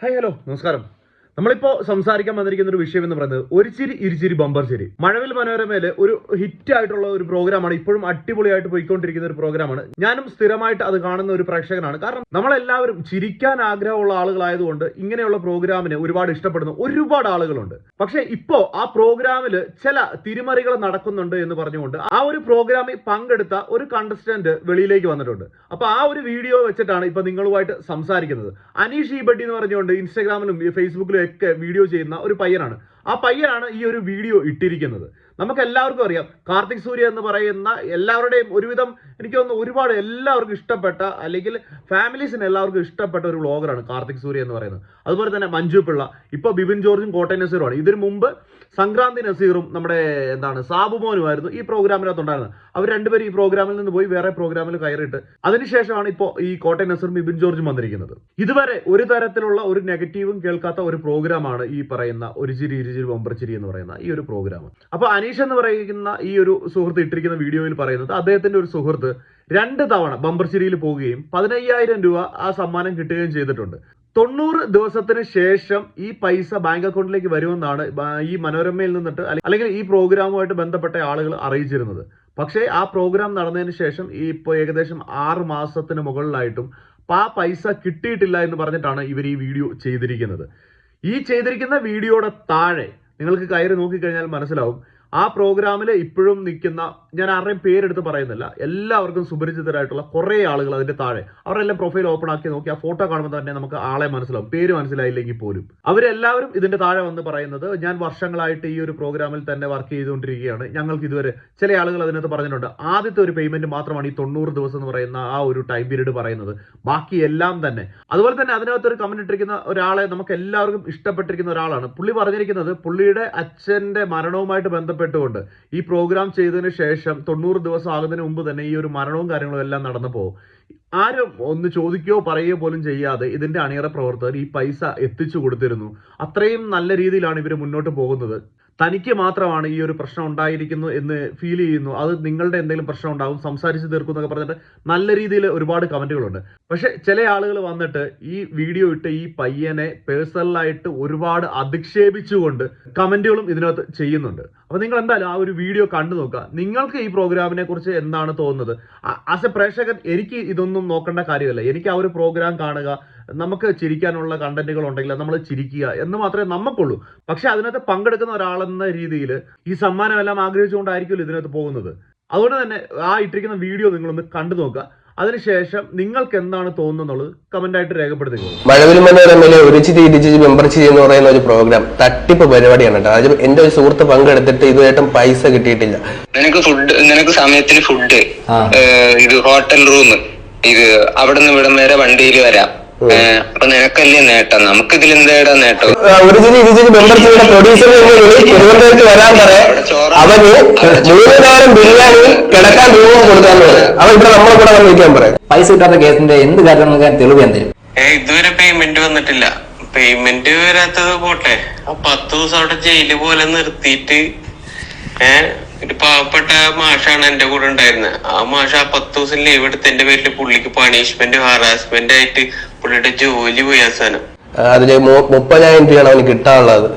Hi hello നമസ്കാരം നമ്മളിപ്പോ സംസാരിക്കാൻ വന്നിരിക്കുന്ന ഒരു വിഷയം എന്ന് പറയുന്നത് ഒരു ചിരി ഇരുചിരി ബമ്പർ ചിരി. മഴവിൽ മനോരമയിലെ ഒരു ഹിറ്റ് ആയിട്ടുള്ള ഒരു പ്രോഗ്രാമാണ് ഇപ്പോഴും അടിപൊളിയായിട്ട് പോയിക്കൊണ്ടിരിക്കുന്ന ഒരു പ്രോഗ്രാമാണ് ഞാനും സ്ഥിരമായിട്ട് അത് കാണുന്ന ഒരു പ്രേക്ഷകനാണ്. കാരണം നമ്മളെല്ലാവരും ചിരിക്കാൻ ആഗ്രഹമുള്ള ആളുകളായതുകൊണ്ട് ഇങ്ങനെയുള്ള പ്രോഗ്രാമിനെ ഒരുപാട് ഇഷ്ടപ്പെടുന്ന ഒരുപാട് ആളുകളുണ്ട്. പക്ഷെ ഇപ്പോ ആ പ്രോഗ്രാമിൽ ചില തിരിമറികൾ നടക്കുന്നുണ്ട് എന്ന് പറഞ്ഞുകൊണ്ട് ആ ഒരു പ്രോഗ്രാമിൽ പങ്കെടുത്ത ഒരു കണ്ടസ്റ്റന്റ് വെളിയിലേക്ക് വന്നിട്ടുണ്ട്. അപ്പൊ ആ ഒരു വീഡിയോ വെച്ചിട്ടാണ് ഇപ്പൊ നിങ്ങളുമായിട്ട് സംസാരിക്കുന്നത്. അനീഷ് ഈബട്ടി എന്ന് പറഞ്ഞുകൊണ്ട് ഇൻസ്റ്റാഗ്രാമിലും ഫേസ്ബുക്കിലും ഒക്കെ വീഡിയോ ചെയ്യുന്ന ഒരു പയ്യനാണ്. ആ പയ്യനാണ് ഈ ഒരു വീഡിയോ ഇട്ടിരിക്കുന്നത്. നമുക്ക് എല്ലാവർക്കും അറിയാം. കാർത്തിക് സൂര്യ എന്ന് പറയുന്ന എല്ലാവരുടെയും ഒരുവിധം എനിക്ക് തോന്നുന്നു ഒരുപാട് എല്ലാവർക്കും ഇഷ്ടപ്പെട്ട അല്ലെങ്കിൽ ഫാമിലീസിന് എല്ലാവർക്കും ഇഷ്ടപ്പെട്ട ഒരു വ്ളോഗറാണ് കാർത്തിക് സൂര്യ എന്ന് പറയുന്നത്. അതുപോലെ തന്നെ മഞ്ജു പിള്ള. ഇപ്പൊ ബിബിൻ ജോർജും കോട്ടയം നസീറുമാണ്. ഇതിനു മുമ്പ് സംക്രാന്തി നസീറും നമ്മുടെ എന്താണ് സാബുമോനുമായിരുന്നു ഈ പ്രോഗ്രാമിനകത്ത് ഉണ്ടായിരുന്നത് അവർ രണ്ടുപേരും ഈ പ്രോഗ്രാമിൽ നിന്ന് പോയി വേറെ പ്രോഗ്രാമിൽ കയറിയിട്ട് അതിനുശേഷമാണ് ഇപ്പോൾ ഈ കോട്ടയം നസീറും ബിബിൻ ജോർജും വന്നിരിക്കുന്നത്. ഇതുവരെ ഒരു തരത്തിലുള്ള ഒരു നെഗറ്റീവും കേൾക്കാത്ത ഒരു പ്രോഗ്രാമാണ് ഈ പറയുന്ന ഒരു ചിരി ഇരുചിരി ബമ്പർ ചിരി എന്ന് പറയുന്ന ഈ ഒരു പ്രോഗ്രാം. അപ്പോൾ അപ്പൊ അനീഷ് എന്ന് പറയുന്ന ഈ ഒരു സുഹൃത്ത് ഇട്ടിരിക്കുന്ന വീഡിയോയിൽ പറയുന്നത് അദ്ദേഹത്തിന്റെ ഒരു സുഹൃത്ത് രണ്ട് തവണ ബമ്പർ ചിരിയിൽ പോവുകയും പതിനയ്യായിരം രൂപ ആ സമ്മാനം കിട്ടുകയും ചെയ്തിട്ടുണ്ട്. തൊണ്ണൂറ് ദിവസത്തിന് ശേഷം ഈ പൈസ ബാങ്ക് അക്കൗണ്ടിലേക്ക് വരുമെന്നാണ് ഈ മനോരമയിൽ നിന്നിട്ട് അല്ലെങ്കിൽ ഈ പ്രോഗ്രാമുമായിട്ട് ബന്ധപ്പെട്ട ആളുകൾ അറിയിച്ചിരുന്നത്. പക്ഷേ ആ പ്രോഗ്രാം നടന്നതിന് ശേഷം ഈ ഇപ്പോൾ ഏകദേശം ആറ് മാസത്തിന് മുകളിലായിട്ടും ആ പൈസ കിട്ടിയിട്ടില്ല എന്ന് പറഞ്ഞിട്ടാണ് ഇവർ ഈ വീഡിയോ ചെയ്തിരിക്കുന്നത്. ഈ ചെയ്തിരിക്കുന്ന വീഡിയോയുടെ താഴെ നിങ്ങൾക്ക് കയറി നോക്കിക്കഴിഞ്ഞാൽ മനസ്സിലാവും ആ പ്രോഗ്രാമിൽ ഇപ്പോഴും നിൽക്കുന്ന ഞാൻ ആരുടെയും പേരെടുത്ത് പറയുന്നില്ല എല്ലാവർക്കും സുപരിചിതരായിട്ടുള്ള കുറേ ആളുകൾ അതിന്റെ താഴെ. അവരെല്ലാം പ്രൊഫൈൽ ഓപ്പൺ ആക്കി നോക്കി ആ ഫോട്ടോ കാണുമ്പോൾ തന്നെ നമുക്ക് ആളെ മനസ്സിലാവും പേര് മനസ്സിലായില്ലെങ്കിൽ പോലും. അവരെല്ലാവരും ഇതിന്റെ താഴെ വന്ന് പറയുന്നത് ഞാൻ വർഷങ്ങളായിട്ട് ഈ ഒരു പ്രോഗ്രാമിൽ തന്നെ വർക്ക് ചെയ്തുകൊണ്ടിരിക്കുകയാണ്. ഞങ്ങൾക്ക് ഇതുവരെ ചില ആളുകൾ അതിനകത്ത് പറഞ്ഞിട്ടുണ്ട് ആദ്യത്തെ ഒരു പേയ്മെന്റ് മാത്രമാണ് ഈ തൊണ്ണൂറ് ദിവസം എന്ന് പറയുന്ന ആ ഒരു ടൈം പീരീഡ് പറയുന്നത്. ബാക്കി എല്ലാം തന്നെ. അതുപോലെ തന്നെ അതിനകത്ത് ഒരു കമന്റ് ഇട്ടിരിക്കുന്ന ഒരാളെ നമുക്ക് എല്ലാവർക്കും ഇഷ്ടപ്പെട്ടിരിക്കുന്ന ഒരാളാണ്. പുള്ളി പറഞ്ഞിരിക്കുന്നത് പുള്ളിയുടെ അച്ഛന്റെ മരണവുമായിട്ട് ബന്ധപ്പെട്ടുകൊണ്ട് ഈ പ്രോഗ്രാം ചെയ്തതിന് ശേഷം തൊണ്ണൂറ് ദിവസം ആകുന്നതിന് മുമ്പ് തന്നെ ഈ ഒരു മരണവും കാര്യങ്ങളും എല്ലാം നടന്നപ്പോൾ ആരും ഒന്ന് ചോദിക്കുകയോ പറയുകയോ പോലും ചെയ്യാതെ ഇതിന്റെ അണിയറ പ്രവർത്തകർ ഈ പൈസ എത്തിച്ചു കൊടുത്തിരുന്നു. അത്രയും നല്ല രീതിയിലാണ് ഇവർ മുന്നോട്ട് പോകുന്നത്. തനിക്ക് മാത്രമാണ് ഈ ഒരു പ്രശ്നം ഉണ്ടായിരിക്കുന്നു എന്ന് ഫീൽ ചെയ്യുന്നു. അത് നിങ്ങളുടെ എന്തെങ്കിലും പ്രശ്നം ഉണ്ടാവും സംസാരിച്ച് തീർക്കും എന്നൊക്കെ പറഞ്ഞിട്ട് നല്ല രീതിയിൽ ഒരുപാട് കമന്റുകളുണ്ട് പക്ഷെ ചില ആളുകൾ വന്നിട്ട് ഈ വീഡിയോ ഇട്ട് ഈ പയ്യനെ പേഴ്സണലായിട്ട് ഒരുപാട് അധിക്ഷേപിച്ചുകൊണ്ട് കമന്റുകളും ഇതിനകത്ത് ചെയ്യുന്നുണ്ട്. അപ്പൊ നിങ്ങൾ എന്തായാലും ആ ഒരു വീഡിയോ കണ്ടു നോക്കുക. നിങ്ങൾക്ക് ഈ പ്രോഗ്രാമിനെ കുറിച്ച് എന്താണ് തോന്നുന്നത്? ആസ് എ പ്രേക്ഷകൻ എനിക്ക് ഇതൊന്നും നോക്കേണ്ട കാര്യമല്ല. എനിക്ക് ആ ഒരു പ്രോഗ്രാം കാണുക നമുക്ക് ചിരിക്കാനുള്ള കണ്ടന്റുകൾ ഉണ്ടെങ്കിൽ നമ്മൾ ചിരിക്കുക എന്ന് മാത്രമേ നമുക്കുള്ളൂ. പക്ഷെ അതിനകത്ത് പങ്കെടുക്കുന്ന ഒരാളെന്ന രീതിയിൽ ഈ സമ്മാനമെല്ലാം ആഗ്രഹിച്ചുകൊണ്ടായിരിക്കുമല്ലോ ഇതിനകത്ത് പോകുന്നത്. അതുകൊണ്ട് തന്നെ ആ ഇട്ടിരിക്കുന്ന വീഡിയോ നിങ്ങളൊന്ന് കണ്ടു നോക്കുക. അതിനുശേഷം നിങ്ങൾക്ക് എന്താണ് തോന്നുന്നുള്ളത് കമന്റ് ആയിട്ട് രേഖപ്പെടുത്തുക. മഴവിൽ മനോരമയിലെ ഒരു ചിരി ഇരുചിരി മെമ്പർ ചിരി എന്ന് പറയുന്ന ഒരു പ്രോഗ്രാം തട്ടിപ്പ് പരിപാടിയാണ് കേട്ടോ. അതായത് എന്റെ ഒരു സുഹൃത്ത് പങ്കെടുത്തിട്ട് ഇതുവരെയായിട്ടും പൈസ കിട്ടിയിട്ടില്ല. നിനക്ക് ഫുഡ് നിനക്ക് സമയത്തിന് ഫുഡ്. ഇത് ഹോട്ടൽ റൂം ഇത് അവിടെ നിന്ന് ഇവിടം വരെ വണ്ടിയിൽ വരാം. അപ്പൊ നിനക്കല്ലേ നേട്ടം? നമുക്ക് ഇതിൽ എന്താ നേട്ടം മെമ്പർ ചിരിയുടെ പ്രൊഡ്യൂസർ തിരുവനന്തപുരത്ത് വരാൻ പറയാം അവന് മൂന്ന് നേരം ബിരിയാണി കിടക്കാൻ രൂപം കൊടുക്കാൻ അവൻ ഇവിടെ നമ്മളെ കൂടെ വന്നിരിക്കാൻ പറയാം പൈസ കിട്ടാത്ത കേസിന്റെ എന്ത് കാര്യം നമുക്ക് തെളിവ് ഏ ഇതുവരെ പേയ്മെന്റ് വന്നിട്ടില്ല. പേയ്മെന്റ് വരാത്തത് പോട്ടെ. ആ പത്ത് ദിവസം അവിടെ ജയിൽ പോലെ നിർത്തിയിട്ട് ഏഹ് ഒരു പാവപ്പെട്ട മാഷാണ് എന്റെ കൂടെ ഉണ്ടായിരുന്നത് ആ മാഷ ആ പത്ത് ദിവസം ലീവ് എടുത്ത് എന്റെ പേരിൽ പുള്ളിക്ക് പണിഷ്മെന്റ് ഹാറാസ്മെന്റ് ആയിട്ട് പുള്ളിയുടെ ജോലി പോയി അവസാനം മുപ്പതിനായിരം രൂപയാണ് അവന് കിട്ടാനുള്ളത്.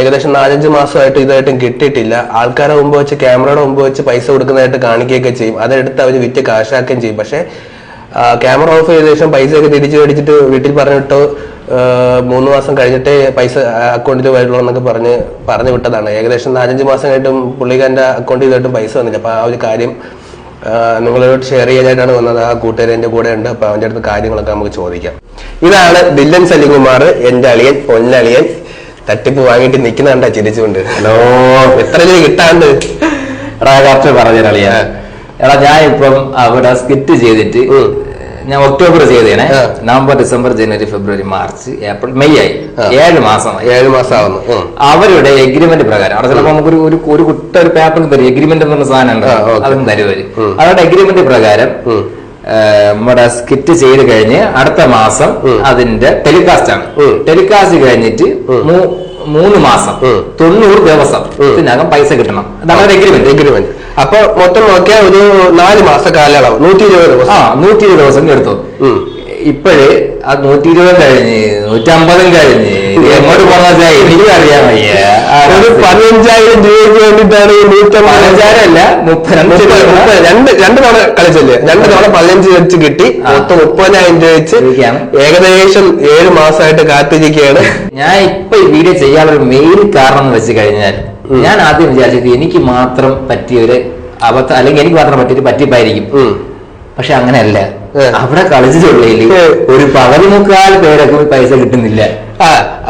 ഏകദേശം നാലഞ്ച് മാസമായിട്ട് ഇതായിട്ടും കിട്ടിയിട്ടില്ല. ആൾക്കാരെ മുമ്പ് വെച്ച് ക്യാമറയുടെ മുമ്പ് വെച്ച് പൈസ കൊടുക്കുന്നതായിട്ട് കാണിക്കുകയൊക്കെ ചെയ്യും. അതെടുത്ത് അവർ വിറ്റ് കാശാക്കുകയും ചെയ്യും. പക്ഷെ ക്യാമറ ഓഫ് ചെയ്ത ശേഷം പൈസയൊക്കെ തിരിച്ചു മേടിച്ചിട്ട് വീട്ടിൽ പറഞ്ഞിട്ട് മൂന്ന് മാസം കഴിഞ്ഞിട്ടേ പൈസ അക്കൗണ്ടിൽ വരുള്ളൂ എന്നൊക്കെ പറഞ്ഞ് പറഞ്ഞു വിട്ടതാണ്. ഏകദേശം നാലഞ്ച് മാസം കഴിഞ്ഞിട്ടും പുള്ളിക്കാരന്റെ അക്കൗണ്ടിൽ ഇതായിട്ടും പൈസ വന്നില്ല. അപ്പൊ ആ ഒരു കാര്യം നിങ്ങളോട് ഷെയർ ചെയ്യാനായിട്ടാണ് വന്നത്. ആ കൂട്ടുകാരൻ കൂടെ ഉണ്ട്. അപ്പൊ അവന്റെ അടുത്ത് കാര്യങ്ങളൊക്കെ നമുക്ക് ചോദിക്കാം. ഇതാണ് ദില്ലൻ സലികുമാർ എന്റെ അളിയൻ പൊന്നളിയൻ തട്ടിപ്പ് വാങ്ങിയിട്ട് നിൽക്കുന്ന കണ്ടാ ചിരിച്ചുകൊണ്ട്. ഹലോ. എത്ര രൂപ കിട്ടാണ്ട്? എടാ കറക്റ്റ് പറഞ്ഞ എടാ ഞാൻ ഇപ്പം അവിടെ സ്കിറ്റ് ചെയ്തിട്ട്. ഞാൻ October ചെയ്തേനെ November December January February March April May ആയി. ഏഴ് മാസം ഏഴ് മാസം ആവുന്നു അവരുടെ എഗ്രിമെന്റ് പ്രകാരം അവിടെ ചിലപ്പോൾ നമുക്ക് ഒരു ഒരു കുട്ട ഒരു പേപ്പർ തരും. എഗ്രിമെന്റ് എന്നുള്ള സാധനം ഉണ്ട് ആ, അതും തരുവര്. അവരുടെ എഗ്രിമെന്റ് പ്രകാരം. നമ്മുടെ സ്കിറ്റ് ചെയ്ത് കഴിഞ്ഞ് അടുത്ത മാസം അതിന്റെ ടെലികാസ്റ്റ് ആണ്. ടെലികാസ്റ്റ് കഴിഞ്ഞിട്ട് മൂന്ന് മാസം. തൊണ്ണൂറ് ദിവസം ഉം. ഇതിനകം പൈസ കിട്ടണം. അതാണ് എഗ്രിമെന്റ് എഗ്രിമെന്റ് അപ്പൊ മൊത്തം നോക്കിയാൽ ഒരു നാല് മാസ കാലയളവ് നൂറ്റി ഇരുപത് ആ ദിവസം നൂറ്റി ഇരുപത് ദിവസം എടുത്തു ഇപ്പോഴേ ആ നൂറ്റി ഇരുപതും കഴിഞ്ഞ് നൂറ്റമ്പതും കഴിഞ്ഞ് ഇത് എങ്ങോട്ട് പോണെന്ന് എനിക്ക് അറിയാൻ വയ്യ. ആ ഒരു പതിനഞ്ചായിരം രൂപയ്ക്ക് വേണ്ടിയിട്ടാണ് മുപ്പത് മുപ്പത്, മുപ്പത്, രണ്ട് രണ്ട് തവണ കളിച്ചല്ലേ? രണ്ട് തവണ പതിനഞ്ച് വെച്ച് കിട്ടി. ആ. മൊത്തം മുപ്പതിനായിരം രൂപ വെച്ച് ഏകദേശം ഏഴ് മാസമായിട്ട് കാത്തിരിക്കുകയാണ്. ഞാൻ ഇപ്പൊ ഈ വീഡിയോ ചെയ്യാനുള്ള മെയിൻ കാരണം എന്ന് വെച്ച് കഴിഞ്ഞാൽ ഞാൻ ആദ്യം വിചാരിച്ചത് എനിക്ക് മാത്രം പറ്റിയ ഒരു അബദ്ധം അല്ലെങ്കിൽ എനിക്ക് മാത്രം പറ്റിയൊരു പറ്റിപ്പായിരിക്കും. പക്ഷെ അങ്ങനെയല്ല. അവിടെ കളിച്ചിട്ടുള്ളതിൽ ഒരു പതിമുക്കാൽ പേരൊക്കെ പൈസ കിട്ടുന്നില്ല.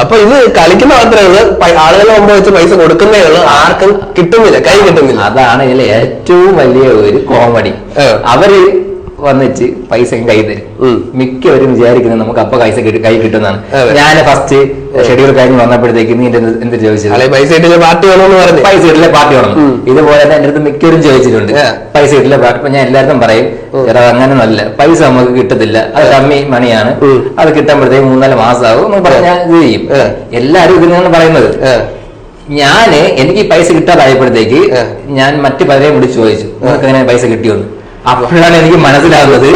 അപ്പൊ ഇത് കളിക്കുന്ന മാത്രമേ ഉള്ളൂ. ആളുകളെ മുമ്പ് വെച്ച് പൈസ കൊടുക്കുന്നേ ഉള്ളൂ. ആർക്കും കിട്ടുന്നില്ല കൈ കിട്ടുന്നില്ല. അതാണ് ഇതിലെ ഏറ്റവും വലിയ ഒരു കോമഡി. അവർ വന്നിച്ച് പൈസ കൈ തരും. മിക്കവരും വിചാരിക്കുന്നത് നമുക്ക് അപ്പൊ പൈസ കിട്ടി കൈ കിട്ടുന്നതാണ്. ഞാൻ ഫസ്റ്റ് ഷെഡ്യൂൾ കഴിഞ്ഞ് വന്നപ്പോഴത്തേക്കും നീ എന്റെ എന്ത് ചോദിച്ചത്? പൈസ ഇട്ടില്ല പാർട്ടി വേണമെന്ന് പറഞ്ഞു. പൈസ ഇട്ടില്ല പാർട്ടി വേണം. ഇതുപോലെ തന്നെ എന്റെ അടുത്ത് മിക്കവരും ചോദിച്ചിട്ടുണ്ട്. പൈസ ഇട്ടില്ല പാർട്ടി? ഞാൻ എല്ലാവർക്കും പറയും ചേട്ടാ അങ്ങനെ നല്ല പൈസ നമുക്ക് കിട്ടത്തില്ല. അത് കമ്മി മണിയാണ്. അത് കിട്ടുമ്പോഴത്തേക്ക് മൂന്നാൽ മാസമാകും. എന്ന് പറഞ്ഞാൽ ഞാൻ ഇത് ചെയ്യും. എല്ലാവരും ഇതിനാണ് പറയുന്നത്. ഞാൻ എനിക്ക് പൈസ കിട്ടാതായപ്പോഴത്തേക്ക്. ഞാൻ മറ്റു പലരെയും വിളിച്ചു ചോദിച്ചു നിങ്ങൾക്ക് അങ്ങനെ പൈസ കിട്ടിയോന്ന്? അപ്പോഴാണ് എനിക്ക് മനസ്സിലാകുന്നത്.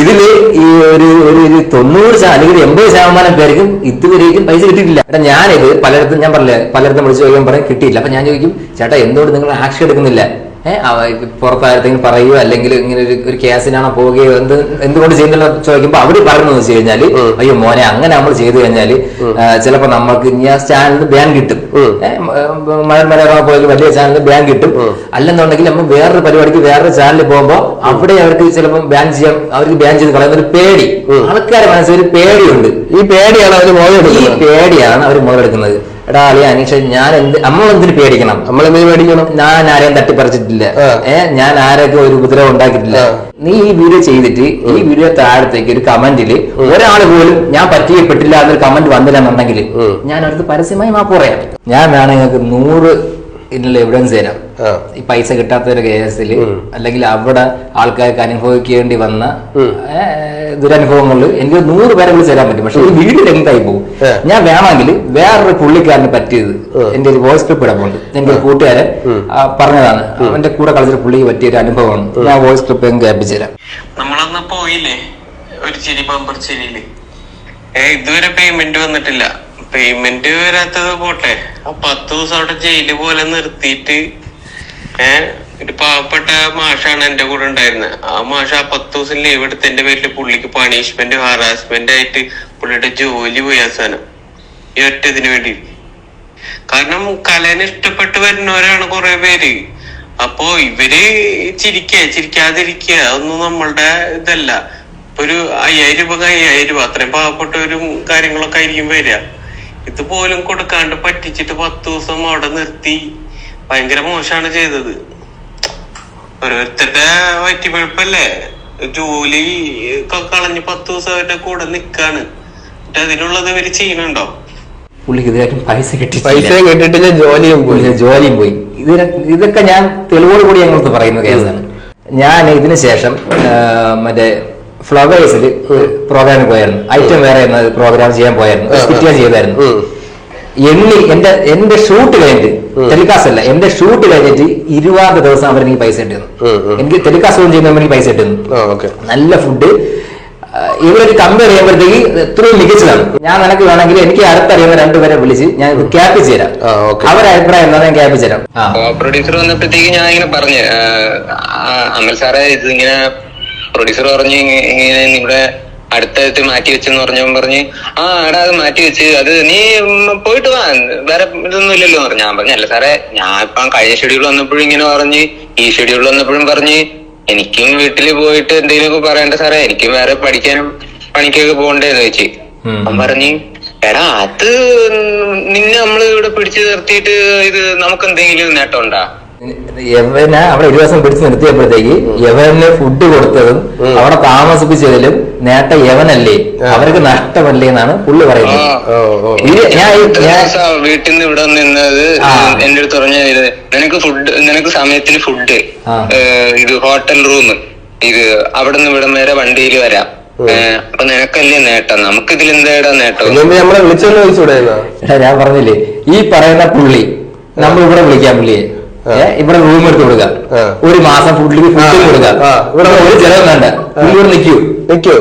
ഇതിൽ ഈ ഒരു ഒരു തൊണ്ണൂറ് അല്ലെങ്കിൽ എൺപത് ശതമാനം പേർക്കും ഇതുവരേക്കും പൈസ കിട്ടിയിട്ടില്ല. ചേട്ടാ ഞാനിത് പലയിടത്തും ഞാൻ പറഞ്ഞില്ല പലയിടത്തും വിളിച്ചു ചോദിക്കാൻ പറയും കിട്ടിയില്ല. അപ്പൊ ഞാൻ ചോദിക്കും ചേട്ടാ എന്തുകൊണ്ട് നിങ്ങൾ ആക്ഷൻ എടുക്കുന്നില്ല? പുറത്താരത്തെങ്കിലും പറയുകയോ അല്ലെങ്കിൽ ഇങ്ങനെ ഒരു ഒരു കേസിനാണോ പോവുകയോ എന്ത് എന്തുകൊണ്ട് ചെയ്യുന്നില്ല ചോദിക്കുമ്പോൾ അവർ പറയുന്നത് വെച്ച് കഴിഞ്ഞാൽ അയ്യോ മോനെ അങ്ങനെ നമ്മൾ ചെയ്തു കഴിഞ്ഞാൽ ചിലപ്പോ നമ്മൾക്ക് ഇനി ആ ചാനലിന് ബാൻ കിട്ടും. മഴ മലയാള പോലെ വലിയ ചാനലിന് ബാൻ കിട്ടും. അല്ലെന്നുണ്ടെങ്കിൽ നമ്മൾ വേറൊരു പരിപാടിക്ക് വേറൊരു ചാനലിൽ പോകുമ്പോ അവിടെ അവർക്ക് ചിലപ്പോൾ ബാൻ ചെയ്യാം അവർക്ക് ബാൻ ചെയ്ത് കളയുന്ന ഒരു പേടി. ആൾക്കാരെ മനസ്സിൽ ഒരു പേടിയുണ്ട്. ഈ പേടിയാണ് അവർ മുതലെടുക്കുന്നത് ഈ പേടിയാണ് പേടിയാണ് അവർ മുതലെടുക്കുന്നത് എടാ അളിയ അനീഷ ഞാൻ എന്ത് നമ്മൾ എന്തിനു പേടിക്കണം നമ്മൾ എന്തിനു പേടിക്കണം ഞാൻ ആരെയും തട്ടിപ്പറിച്ചിട്ടില്ല. ഏഹ് ഞാൻ ആരൊക്കെ ഒരു ഉപദ്രവം ഉണ്ടാക്കിയിട്ടില്ല. നീ ഈ വീഡിയോ ചെയ്തിട്ട് ഈ വീഡിയോ താഴത്തേക്ക് ഒരു കമന്റിൽ ഒരാൾ പോലും ഞാൻ പറ്റിയപ്പെട്ടില്ല എന്നൊരു കമന്റ് വന്നില്ലെന്നുണ്ടെങ്കിൽ ഞാൻ അടുത്ത് പരസ്യമായി മാപ്പ് പറയാം. ഞാൻ വേണമെങ്കിൽ നിങ്ങൾക്ക് നൂറ് ഇതിനുള്ള എവിഡൻസ് തരാം. ഈ പൈസ കിട്ടാത്തൊരു കേസിൽ അല്ലെങ്കിൽ അവിടെ ആൾക്കാർക്ക് അനുഭവിക്കേണ്ടി വന്ന ദുരനുഭവങ്ങൾ ദുരനുഭവങ്ങളിൽ എനിക്ക് നൂറ് പേരെ വിളിച്ച് തരാൻ പറ്റും. പക്ഷെ ഈ വീട് എന്തായി പോകും. ഞാൻ വേണമെങ്കിൽ വേറൊരു പുള്ളിക്കാരന് പറ്റിയത്. എന്റെ ഒരു വോയിസ് ക്ലിപ്പ് ഇടപ്പുണ്ട് എന്റെ ഒരു കൂട്ടുകാരൻ പറഞ്ഞതാണ്. അവന്റെ കൂടെ കളിച്ചിട്ട് പുള്ളിക്ക് പറ്റിയ ഒരു അനുഭവമാണ് ഞാൻ വോയിസ് ക്ലിപ്പ് ഞാൻ കേൾപ്പിച്ചു തരാം. നമ്മളന്ന് പോയില്ലേ? ഒരു ചിരി പമ്പർ ചിരിയിൽ. ഏ ഇതുവരെ പേയ്മെന്റ് വന്നിട്ടില്ല. പേയ്മെന്റ് വരാത്തത് പോട്ടെ. ആ പത്ത് ദിവസം അവിടെ ജയിൽ പോലെ നിർത്തിയിട്ട് ഏ? ഒരു പാവപ്പെട്ട മാഷാണ് എന്റെ കൂടെ ഉണ്ടായിരുന്നത്. ആ മാഷ ആ പത്ത് ദിവസം ലീവ് എടുത്ത് എന്റെ പേരിൽ പുള്ളിക്ക് പണിഷ്മെന്റ് ഹറാസ്മെന്റ് ആയിട്ട് പുള്ളിയുടെ ജോലി പോയി അവസാനം. ഈ ഒറ്റ ഇതിനു വേണ്ടി കാരണം കലേനെ ഇഷ്ടപ്പെട്ട് വരുന്നവരാണ് കുറെ പേര്. അപ്പോ ഇവർ ചിരിക്കുക ചിരിക്കാതിരിക്കുക അതൊന്നും നമ്മളുടെ ഇതല്ല. ഒരു അയ്യായിരം രൂപ അയ്യായിരം രൂപ അത്രയും പാവപ്പെട്ടവരും കാര്യങ്ങളൊക്കെ ആയിരിക്കും വരിക. ഇതുപോലും കൊടുക്കാണ്ട് പറ്റിച്ചിട്ട് പത്ത് ദിവസം അവിടെ നിർത്തി. ഭയങ്കര മോശമാണ് ചെയ്തത്. ഓരോരുത്തരുടെ വറ്റിപ്പഴുപ്പല്ലേ ജോലി കളഞ്ഞ് പത്ത് ദിവസം അവരുടെ കൂടെ നിക്കാണ്. എന്നിട്ട് അതിനുള്ളത് ഇവർ ചെയ്യണുണ്ടോ പുള്ളിക്ക് പൈസ കിട്ടി കിട്ടിയിട്ടില്ല ജോലിയും പോയി. ജോലിയും പോയി. ഇതിനെ ഇതൊക്കെ ഞാൻ തെളിവോട് കൂടി ഞങ്ങൾക്ക് പറയുന്ന കേസാണ് ഞാൻ ഇതിന് ശേഷം മറ്റേ ഫ്ലവേഴ്സിൽ പ്രോഗ്രാമിൽ പോയായിരുന്നു. ഐറ്റം വേറെ പ്രോഗ്രാം ചെയ്യാൻ പോയായിരുന്നു. സ്കിറ്റ് ചെയ്തായിരുന്നു. എണ്ണി എന്റെ എന്റെ ഷൂട്ട് കഴിഞ്ഞിട്ട് ടെലികാസ്റ്റ് അല്ല എന്റെ ഷൂട്ട് കഴിഞ്ഞിട്ട് ഇരുപത് ദിവസം അവർ എനിക്ക് പൈസ ഇട്ടിരുന്നു. എനിക്ക് ടെലികാസ്റ്റ് ഓൺ ചെയ്യുന്ന എനിക്ക് പൈസ ഇട്ടിരുന്നു. നല്ല ഫുഡ് ഇവരൊരു കമ്പയർ ചെയ്യുമ്പോഴത്തേക്ക് എത്രയും മികച്ചതാണ്. ഞാൻ നിനക്ക് വേണമെങ്കിൽ എനിക്ക് അടുത്തറിയുന്ന രണ്ടുപേരെ വിളിച്ച് ഞാൻ തരാം. ആ, okay. അവരുടെ അഭിപ്രായം എന്താ ഞാൻ ക്യാപ്പ് തരാം. പ്രൊഡ്യൂസർ വന്നപ്പോഴത്തേക്ക് ഞാൻ ഇങ്ങനെ പറഞ്ഞു അമൽ സാറേ ഇത് ഇങ്ങനെ പ്രൊഡ്യൂസർ പറഞ്ഞു ഇങ്ങനെ ഇവിടെ അടുത്തടുത്ത് മാറ്റി വെച്ചെന്ന് പറഞ്ഞവൻ പറഞ്ഞ് ആ എടാ അത് മാറ്റി വെച്ച് അത് നീ പോയിട്ട് വാ വേറെ ഇതൊന്നും ഇല്ലല്ലോ പറഞ്ഞു. ഞാൻ പറഞ്ഞു അല്ല സാറേ ഞാൻ ഇപ്പം കഴിഞ്ഞ ഷെഡ്യൂൾ വന്നപ്പോഴും ഇങ്ങനെ പറഞ്ഞ് ഈ ഷെഡ്യൂൾ വന്നപ്പോഴും പറഞ്ഞ് എനിക്കും വീട്ടിൽ പോയിട്ട് എന്തെങ്കിലുമൊക്കെ പറയണ്ട സാറേ എനിക്കും വേറെ പഠിക്കാനും പണിക്കൊക്കെ പോകണ്ടേന്ന് ചോദിച്ചു ഉം. അവൻ പറഞ്ഞു എടാ അത് നിന്നെ നമ്മൾ ഇവിടെ പിടിച്ചു നിർത്തിയിട്ട് ഇത് നമുക്ക് എന്തെങ്കിലും നേട്ടം ഉണ്ടാ? യവനെ അവിടെ ഒരു ദിവസം പിടിച്ചു നിർത്തിയപ്പോഴത്തേക്ക് യവന് ഫുഡ് കൊടുത്തതും. അവിടെ താമസിപ്പിച്ചതിലും നേട്ട യവനല്ലേ. അവർക്ക് നഷ്ടമല്ലേ എന്നാണ് പുള്ളി പറയുന്നത്. വീട്ടിൽ നിന്ന് ഇവിടെ നിന്നത്. എന്റെ അടുത്ത് പറഞ്ഞ നിനക്ക് ഫുഡ് നിനക്ക് സമയത്തിന് ഫുഡ് ഇത് ഹോട്ടൽ റൂം ഇത് അവിടെ നിന്ന് ഇവിടം വരെ വണ്ടിയിൽ വരാം. അപ്പൊ നിനക്കല്ലേ നേട്ടം? നമുക്ക് ഇതിൽ എന്താ നേട്ടം നമ്മളെ ഞാൻ പറഞ്ഞില്ലേ ഈ പറയുന്ന പുള്ളി നമ്മൾ ഇവിടെ വിളിക്കാം പുള്ളിയെ. ഇവിടെ റൂം എടുത്ത് കൊടുക്കാം ഒരു മാസം ഫുഡിൽ ഫുഡ്. കൊടുക്കാം. ഇവിടെ ഒരു ചെലവ് വേണ്ട. ഇവിടെ നിൽക്കൂ. നിൽക്കൂ.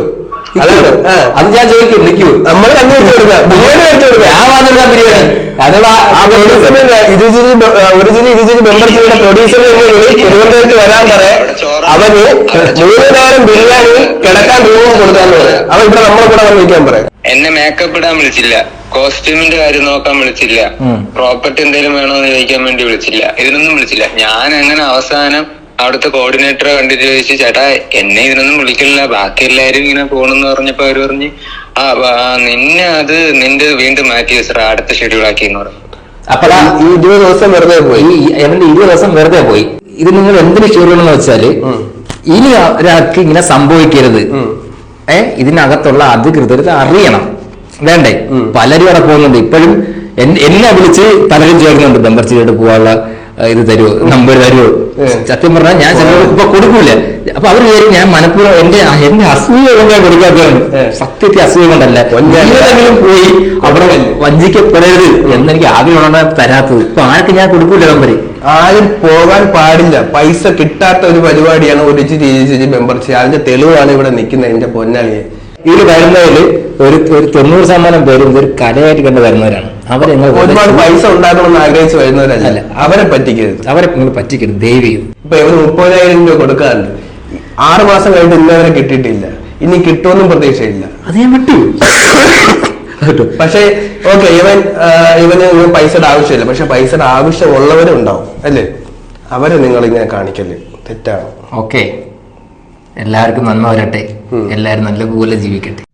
അത് ഞാൻ ചോദിക്കും. നിൽക്കൂ. നമ്മൾ കണ്ണു വെച്ച് ബിരിയാണി വെച്ച് കൊടുക്കാം ഞാൻ മാത്രം ബിരിയാണി. അഥവാ ആ പ്രൊഡ്യൂസറിന് ഇരുചിരി ഒറിജിനൽ ഇരുചിരി മെമ്പർഷിപ്പിന്റെ പ്രൊഡ്യൂസറിന് തിരുവനന്തപുരത്ത് വരാൻ പറയാ. അവന് മൂന്ന് നേരം ബിരിയാണി കിടക്കാൻ രൂപം കൊടുക്കാന്ന് പറയാം. അവൻ ഇവിടെ നമ്മളെ കൂടെ വന്ന് നിൽക്കാൻ പറയാം. എന്നെ മേക്കപ്പ് ഇടാൻ വിളിച്ചില്ല. കോസ്റ്റ്യൂമിന്റെ കാര്യം നോക്കാൻ വിളിച്ചില്ല. പ്രോപ്പർട്ടി എന്തെങ്കിലും വേണോ എന്ന് ചോദിക്കാൻ വേണ്ടി വിളിച്ചില്ല. ഇതിനൊന്നും വിളിച്ചില്ല. ഞാൻ അങ്ങനെ അവസാനം അവിടുത്തെ കോർഡിനേറ്ററെ കണ്ടിട്ട് ചോദിച്ചു ചേട്ടാ എന്നെ ഇതിനൊന്നും വിളിക്കില്ല ബാക്കി എല്ലാരും ഇങ്ങനെ പോണെന്ന് പറഞ്ഞപ്പോ അവർ പറഞ്ഞ് ആ നിന്നെ അത് നിന്റെ വീണ്ടും മാറ്റി സാർ അടുത്ത ഷെഡ്യൂൾ ആക്കി എന്ന് പറഞ്ഞു അപ്പഴാ ഈ ഇരുപത് ദിവസം വെറുതെ പോയി. ഇരുപത് ദിവസം വെറുതെ പോയി. ഇത് നിങ്ങൾ എന്തിനു ചെയ്യണമെന്ന് വെച്ചാൽ ഇനി ഒരാൾക്ക് ഇങ്ങനെ സംഭവിക്കരുത്. ഏഹ് ഇതിനകത്തുള്ള അധികൃതർ അറിയണം. വേണ്ടേ. പലരും അവിടെ പോകുന്നുണ്ട്. ഇപ്പോഴും എന്നെ വിളിച്ച് പലരും ചേർന്നുണ്ട് മെമ്പർഷിപ്പ് പോകാനുള്ള ഇത് തരുമോ നമ്പർ തരുമോ. സത്യം പറഞ്ഞാൽ ഞാൻ ചിലർക്ക് ഇപ്പൊ കൊടുക്കൂല. അപ്പൊ അവർ വിചാരിക്കും ഞാൻ മനഃപൂർവം എന്റെ എന്റെ അസൂയ കൊണ്ടാണ് കൊടുക്കാത്തതാണ്. സത്യത്തെ അസൂയ കൊണ്ടല്ല. ജീവിതമെങ്കിലും പോയി അവിടെ വഞ്ചിക്കപ്പെടരുത് എന്നെനിക്ക് ആദ്യമാണ് തരാത്തത്. ഇപ്പൊ ആർക്ക് ഞാൻ കൊടുക്കൂല നമ്പർ ആരും പോകാൻ പാടില്ല. പൈസ കിട്ടാത്ത ഒരു പരിപാടിയാണ് ഒരു മെമ്പർഷിപ്പ് അതിന്റെ തെളിവാണ് ഇവിടെ നിൽക്കുന്നത് എന്റെ പൊന്നാളിയെ ഇതിൽ വരുന്നതിൽ ഒരു ഒരു തൊണ്ണൂറ് ശതമാനം പേരും ഇതൊരു കലയായിട്ട് കണ്ട് വരുന്നവരാണ്. അവരെ ഒരുപാട് പൈസ ഉണ്ടാക്കണമെന്ന് ആഗ്രഹിച്ച് വരുന്നവരല്ല. അവരെ പറ്റിക്കരുത്. അവരെ നിങ്ങൾ പറ്റിക്കരുത് ചെയ്ത് ഇപ്പൊ ഇവർ മുപ്പതിനായിരം രൂപ കൊടുക്കാറുണ്ട്. ആറ് മാസം കഴിഞ്ഞിട്ട് ഇന്നവരെ കിട്ടിയിട്ടില്ല. ഇനി കിട്ടുമെന്നും പ്രതീക്ഷയില്ല. അത് ഞാൻ വിട്ടു പക്ഷേ ഓക്കെ ഇവൻ ഇവന് പൈസയുടെ ആവശ്യമില്ല. പക്ഷെ പൈസയുടെ ആവശ്യമുള്ളവരും ഉണ്ടാവും അല്ലേ? അവരെ നിങ്ങൾ ഇങ്ങനെ കാണിക്കല്ലേ തെറ്റാണ്. ഓക്കെ എല്ലാവർക്കും നന്മ വരട്ടെ. എല്ലാവരും നല്ല പോലെ ജീവിക്കട്ടെ.